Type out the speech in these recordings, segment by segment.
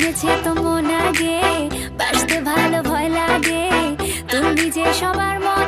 শুনেছে তো মন আগে বাসতে ভালো ভয় লাগে। তুমি যে সবার মন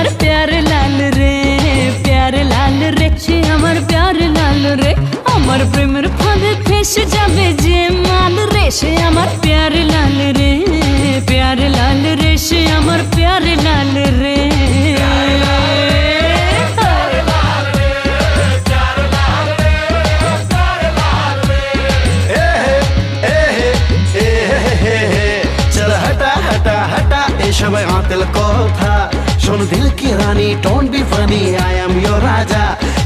আমার প্যার লাল রে প্যার লাল রে সে আমার প্যার লাল রে আমার প্রেমের ফাঁদে ফেসে যাবে যে মাল রে সে আমার প্যার লাল রে প্যার লাল রে সে আমার প্যার লাল রে সবাই হাতে লক্ষ सुन दिल की रानी don't be funny I am your राजा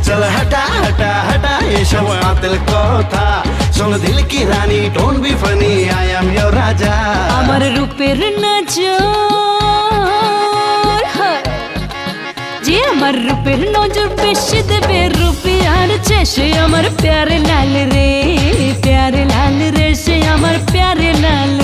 चल हटा हटा हटा ये सब आतिल को था सुन दिल की रानी don't be funny I am your राजा আমার রূপের নজর যে আমার রূপের নজর বেশি দেবে রূপে আর চেষে আমার প্যারে লাল রে প্যারে লাল রে সে আমার প্যারে লাল